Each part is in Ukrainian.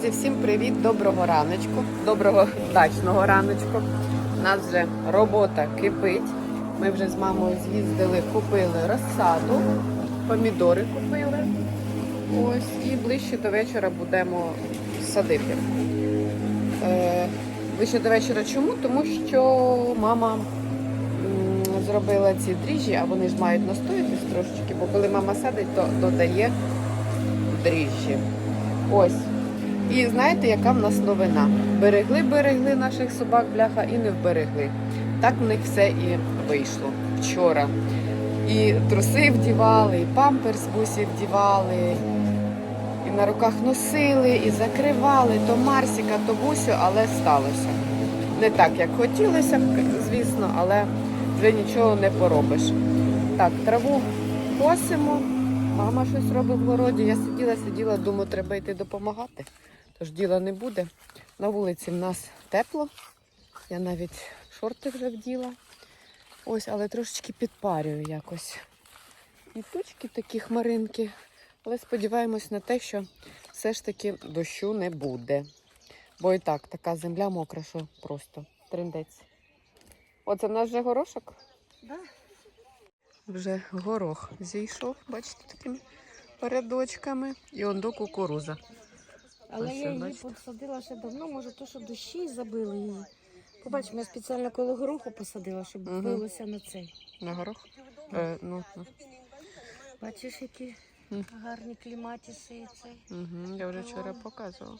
Друзі, всім привіт, доброго раночку, доброго дачного раночку. У нас вже робота кипить. Ми вже з мамою з'їздили, купили розсаду, помідори купили. Ось і ближче до вечора будемо садити. Е, ближче до вечора чому? Тому що мама зробила ці дріжджі, а вони ж мають настоїтись трошечки, бо коли мама садить, то додає дріжджі. Ось. І знаєте, яка в нас новина? Берегли, берегли наших собак, бляха, і не вберегли. Так в них все і вийшло вчора. І труси вдівали, і памперс бусі вдівали, і на руках носили, і закривали то Марсіка, то Бусю, але сталося. Не так, як хотілося, звісно, але вже нічого не поробиш. Так, траву косимо. Мама щось робить в городі. Я сиділа, сиділа, думаю, треба йти допомагати. Тож діла не буде. На вулиці в нас тепло. Я навіть шорти вже вділа. Ось, але трошечки підпарюю якось. І тучки такі хмаринки. Але сподіваємось на те, що все ж таки дощу не буде. Бо і так, така земля мокра, що просто триндець. Оце в нас вже горошок? Да. Вже горох зійшов, бачите, такими порядочками. І он до кукуруза. Але я її посадила ще давно, може, то, що дощі забили її. Побач, я спеціально коло гороху посадила, щоб Мгм. билося на цей. На горох? Е, ну, ну. Бачиш, які Мгм. гарні кліматіси і цей. Угу, я вже вчора показувала.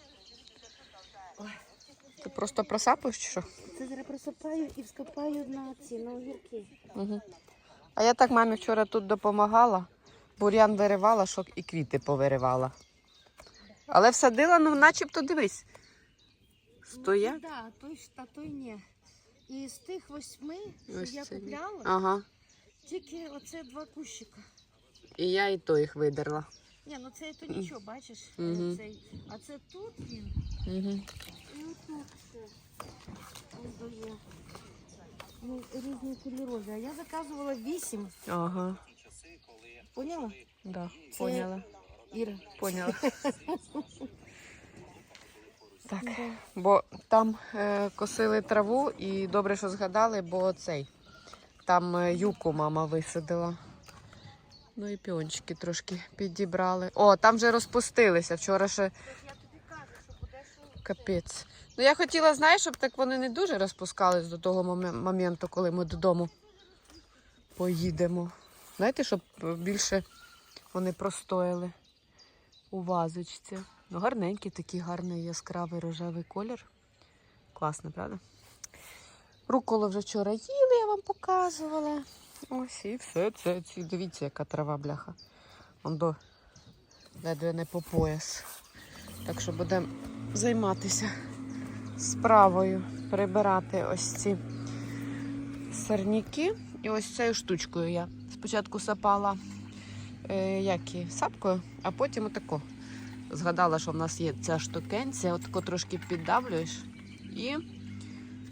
Ти просто просапуєш чи що? Це зараз присипаю і вскопаю на ці, на огірки. Угу. А я так мамі вчора тут допомагала. Бур'ян виривала, що і квіти повиривала. Але всадила, ну начебто дивись. Стоять. Ну, да, той та той ні. І з тих восьми, що Ось я це ні. купляла, Ага. тільки оце два кущика. І я і то їх видерла. Ні, ну це то нічого, бачиш? Мгм. Цей. А це тут він. Угу. І отут. Ось дає. Ну, різні кольорові. А я заказувала вісім. Ага. Поняла? Да, Це- поняла. Іра. Поняла. Так. Бо там е, косили траву і добре, що згадали, бо цей. Там е, юку мама висадила. Ну і піончики трошки підібрали. О, там вже розпустилися. Вчора ще капець. Ну я хотіла, знаєш, щоб так вони не дуже розпускались до того моменту, коли ми додому поїдемо. Знаєте, щоб більше вони простояли у вазочці. Ну, гарненький, такий гарний яскравий рожевий колір. Класно, правда? Руколу вже вчора їли, я вам показувала. Ось і все це. Ці, дивіться, яка трава бляха. Он до ледве не по пояс. Так що будемо займатися справою, прибирати ось ці сорняки. І ось цією штучкою я спочатку сапала е, як і, сапкою, а потім отако. Згадала, що в нас є ця штукенція, отако трошки піддавлюєш, і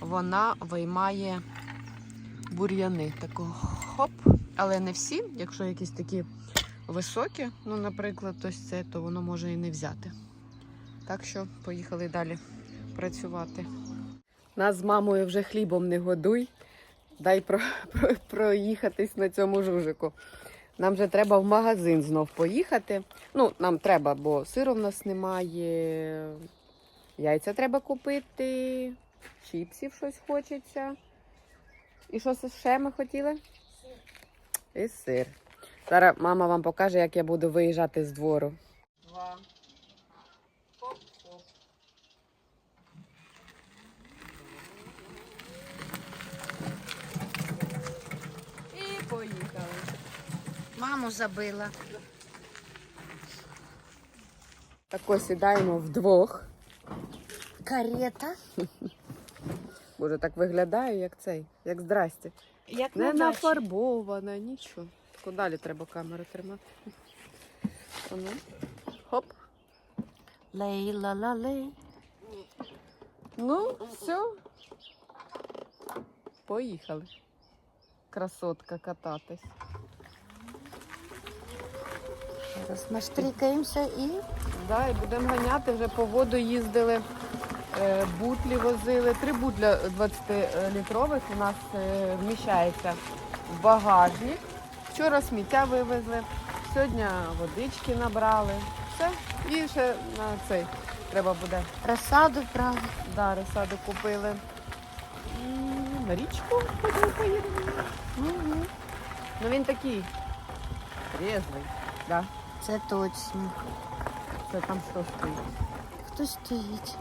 вона виймає бур'яни. Тако хоп. Але не всі, якщо якісь такі високі, ну, наприклад, ось це, то воно може і не взяти. Так що поїхали далі працювати. Нас з мамою вже хлібом не годуй. Дай про, про, проїхатись на цьому жужику. Нам вже треба в магазин знов поїхати. Ну, нам треба, бо сиру в нас немає. Яйця треба купити, чіпсів щось хочеться. І що ще ми хотіли? І сир. Зараз мама вам покаже, як я буду виїжджати з двору. Два. Хоп-хоп. І поїхали. Маму забила. Так ось сідаємо вдвох. Карета. Боже, так виглядає, як цей, як здрасте. Як Не на дачі. нафарбована, нічого. Тако далі треба камеру тримати. А ну. Хоп. Лейла ла лей. Ну, все. Поїхали. Красотка кататись. Зараз наштрикаємося і Да, і будемо ганяти, вже по воду їздили, е, бутлі возили. Три бутля 20-літрових у нас е, вміщається в багажник. Вчора сміття вивезли, сьогодні водички набрали. Все, і ще на цей треба буде. розсаду правда. Да, розсаду купили. І на річку поїдемо. Угу. Ну він такий різвий. Да. Це точно. Це там що стоїть. Хто стоїть?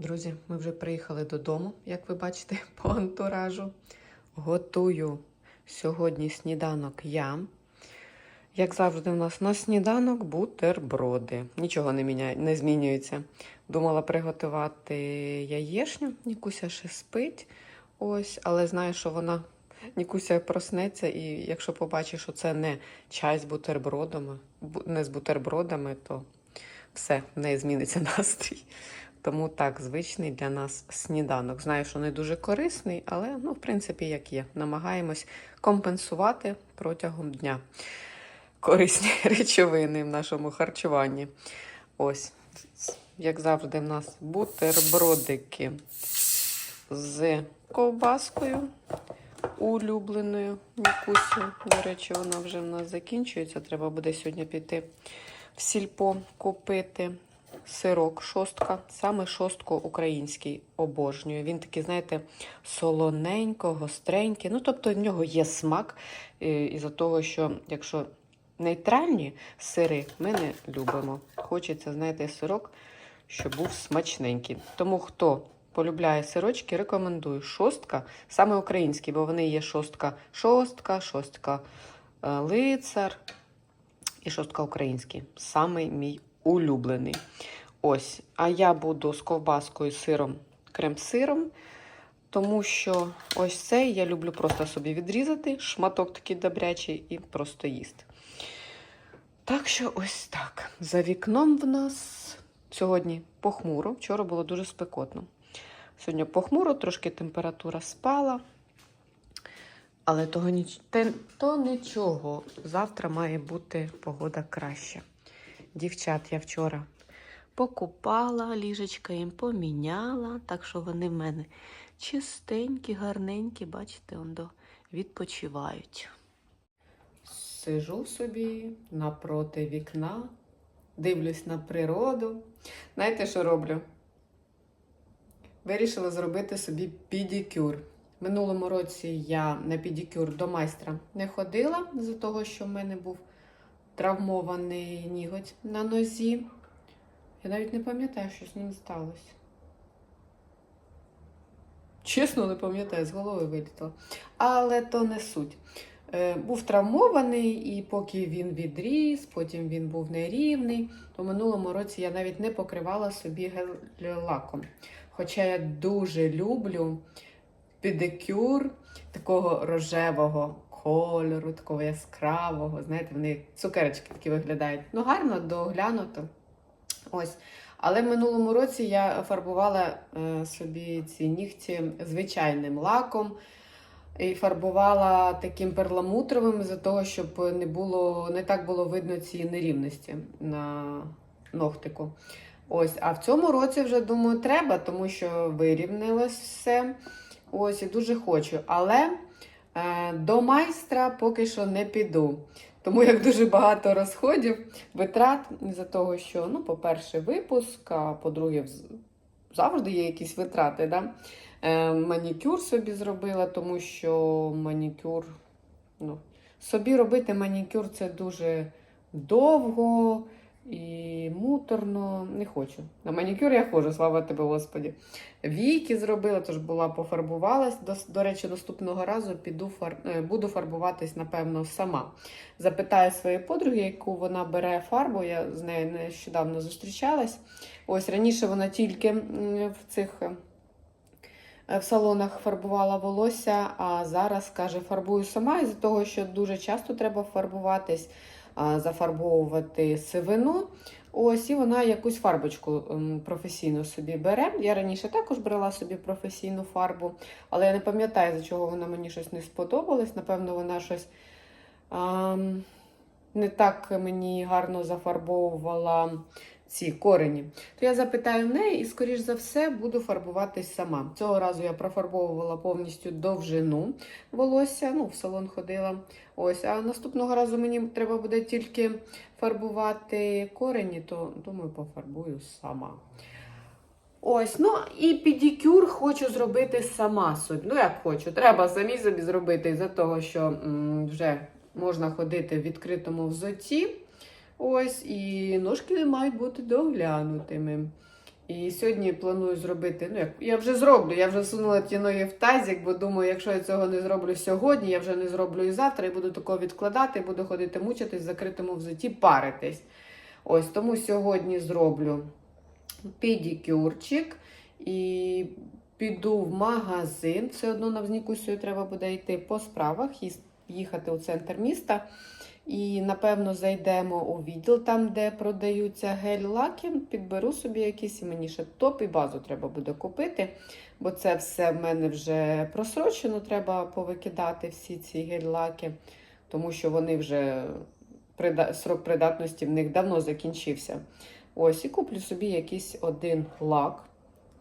Друзі, ми вже приїхали додому, як ви бачите, по антуражу. Готую сьогодні сніданок я. Як завжди, у нас на сніданок бутерброди. Нічого не, міняє, не змінюється. Думала приготувати яєшню. Нікуся ще спить. Ось, але знаю, що вона Нікуся проснеться, і якщо побачить, що це не чай з бутербродами, не з бутербродами, то все, в неї зміниться настрій. Тому так, звичний для нас сніданок. Знаю, що не дуже корисний, але ну, в принципі, як є. Намагаємось компенсувати протягом дня корисні речовини в нашому харчуванні. Ось, як завжди, в нас бутербродики з ковбаскою улюбленою Нікусю. До речі, вона вже в нас закінчується. Треба буде сьогодні піти в сільпо купити сирок шостка, саме шостко український обожнюю. Він такий, знаєте, солоненько, гостренький. Ну, тобто в нього є смак е, із-за того, що якщо нейтральні сири ми не любимо. Хочеться, знаєте, сирок, щоб був смачненький. Тому хто полюбляє сирочки, рекомендую шостка, саме український, бо вони є шостка, шостка, шостка е, лицар і шостка український. Самий мій улюблений. Ось, а я буду з ковбаскою, сиром, крем-сиром, тому що ось цей я люблю просто собі відрізати, шматок такий добрячий і просто їсти. Так що ось так. За вікном в нас сьогодні похмуро, вчора було дуже спекотно. Сьогодні похмуро, трошки температура спала. Але того ніч... то нічого. Завтра має бути погода краща. Дівчат я вчора покупала, ліжечка їм поміняла, так що вони в мене чистенькі, гарненькі, бачите, он до відпочивають. Сижу собі напроти вікна, дивлюсь на природу. Знаєте, що роблю? Вирішила зробити собі підікюр. Минулому році я на підікюр до майстра не ходила, з-за того, що в мене був травмований ніготь на нозі. Я навіть не пам'ятаю, що з ним сталося. Чесно, не пам'ятаю, з голови вилітало. Але то не суть. Е, був травмований, і поки він відріс, потім він був нерівний, то минулому році я навіть не покривала собі гель-лаком. Хоча я дуже люблю педикюр такого рожевого кольору, такого яскравого. Знаєте, вони цукерочки такі виглядають. Ну, гарно, доглянуто. Ось. Але в минулому році я фарбувала е, собі ці нігті звичайним лаком. І фарбувала таким перламутровим за того, щоб не було не так було видно ці нерівності на ногтику. Ось, а в цьому році вже думаю, треба, тому що вирівнялось все. Ось і дуже хочу. Але до майстра поки що не піду. Тому як дуже багато розходів, витрат за того, що, ну, по-перше, випуск, а по-друге, завжди є якісь витрати. Да? Е, манікюр собі зробила, тому що манікюр, ну, собі робити манікюр це дуже довго, і муторно. Не хочу. На манікюр я ходжу, слава тебе, Господі. Віки зробила, тож була пофарбувалась. До, до речі, наступного разу піду фар... е, буду фарбуватись, напевно, сама. Запитаю своєї подруги, яку вона бере фарбу. Я з нею нещодавно зустрічалась. Ось раніше вона тільки в цих. е, в салонах фарбувала волосся, а зараз каже, фарбую сама із-за того, що дуже часто треба фарбуватись, зафарбовувати сивину. Ось і вона якусь фарбочку професійну собі бере. Я раніше також брала собі професійну фарбу, але я не пам'ятаю, за чого вона мені щось не сподобалось. Напевно, вона щось а, не так мені гарно зафарбовувала ці корені. То я запитаю в неї і, скоріш за все, буду фарбуватись сама. Цього разу я профарбовувала повністю довжину волосся, ну, в салон ходила. Ось, а наступного разу мені треба буде тільки фарбувати корені, то думаю, пофарбую сама. Ось, ну і педикюр хочу зробити сама собі. Ну, як хочу, треба самі собі зробити із-за того, що м, вже можна ходити в відкритому взутті. Ось, і ножки мають бути доглянутими. І сьогодні планую зробити. Ну, як я вже зроблю, я вже сунула ті ноги в тазик, бо думаю, якщо я цього не зроблю сьогодні, я вже не зроблю і завтра, і буду такого відкладати, буду ходити мучитись в закритому взутті, паритись. Ось тому сьогодні зроблю педикюрчик і піду в магазин. Все одно на Взнікусію треба буде йти по справах, їс- їхати у центр міста. І, напевно, зайдемо у відділ, там, де продаються гель-лаки. Підберу собі якісь, і мені ще топ і базу треба буде купити, бо це все в мене вже просрочено. Треба повикидати всі ці гель-лаки, тому що вони вже срок придатності в них давно закінчився. Ось, і куплю собі якийсь один лак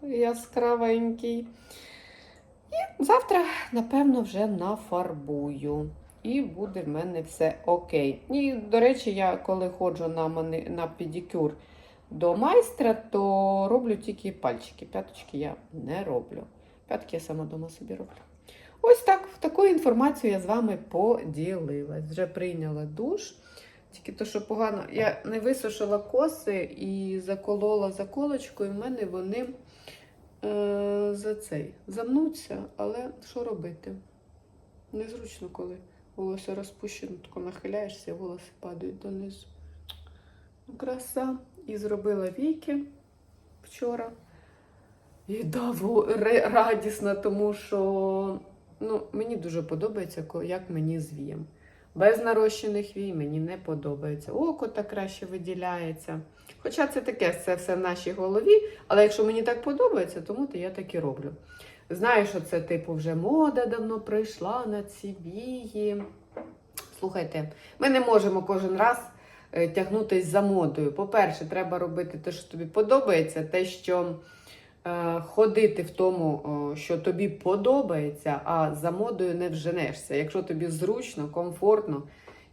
яскравенький. І завтра, напевно, вже нафарбую. І буде в мене все окей. І, до речі, я коли ходжу на, мани... на педикюр до майстра, то роблю тільки пальчики. П'яточки я не роблю. П'ятки я сама дома собі роблю. Ось так, таку інформацію я з вами поділилась. Вже прийняла душ. Тільки то, що погано, я не висушила коси і заколола заколочкою, і в мене вони е, за цей замнуться, але що робити? Незручно, коли волосся розпущено, тако нахиляєшся, волоси падають донизу. Ну, Краса. І зробила віки вчора. І даво радісна, тому що ну, мені дуже подобається, як мені з. Без нарощених вій мені не подобається. Око так краще виділяється. Хоча це таке, це все в нашій голові, але якщо мені так подобається, тому то я так і роблю. Знаю, що це, типу, вже мода давно прийшла на ці вії. Слухайте, ми не можемо кожен раз е, тягнутись за модою. По-перше, треба робити те, що тобі подобається, те, що е, ходити в тому, що тобі подобається, а за модою не вженешся. Якщо тобі зручно, комфортно,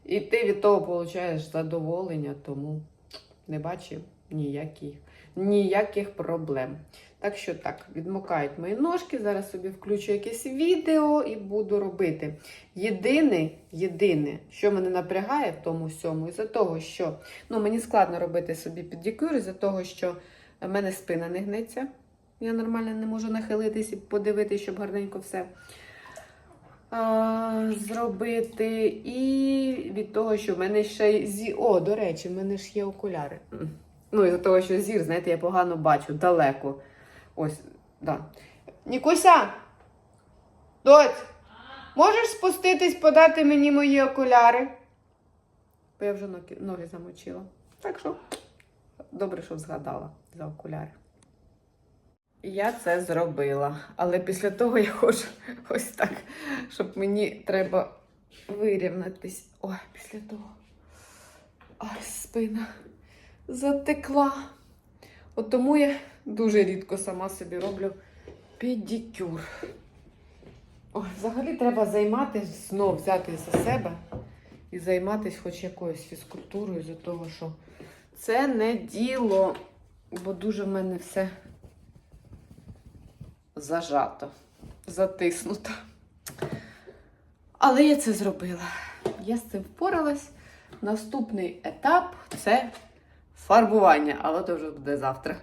і ти від того получаєш задоволення, тому не бачив ніяких, ніяких проблем. Так що так, відмокають мої ножки. Зараз собі включу якесь відео і буду робити. Єдине, єдине, що мене напрягає в тому всьому, із-за того, що ну, мені складно робити собі піддікюр, із-за того, що в мене спина не гнеться. Я нормально не можу нахилитись і подивитися, щоб гарненько все а, зробити. І від того, що в мене ще й зі. О, до речі, в мене ж є окуляри. Ну, із-за того, що зір, знаєте, я погано бачу далеко. Ось, да. Нікуся! Доць! Можеш спуститись, подати мені мої окуляри? Бо я вже ноги, замочила. Так що, добре, що згадала за окуляри. Я це зробила, але після того я ходжу ось так, щоб мені треба вирівнятись. Ой, після того. Ай, спина затекла. От тому я дуже рідко сама собі роблю педикюр. Ой, взагалі треба займатися, знов взяти за себе і займатися хоч якоюсь фізкультурою за того, що це не діло, бо дуже в мене все зажато, затиснуто. Але я це зробила. Я з цим впоралась. Наступний етап це фарбування, але то вже буде завтра.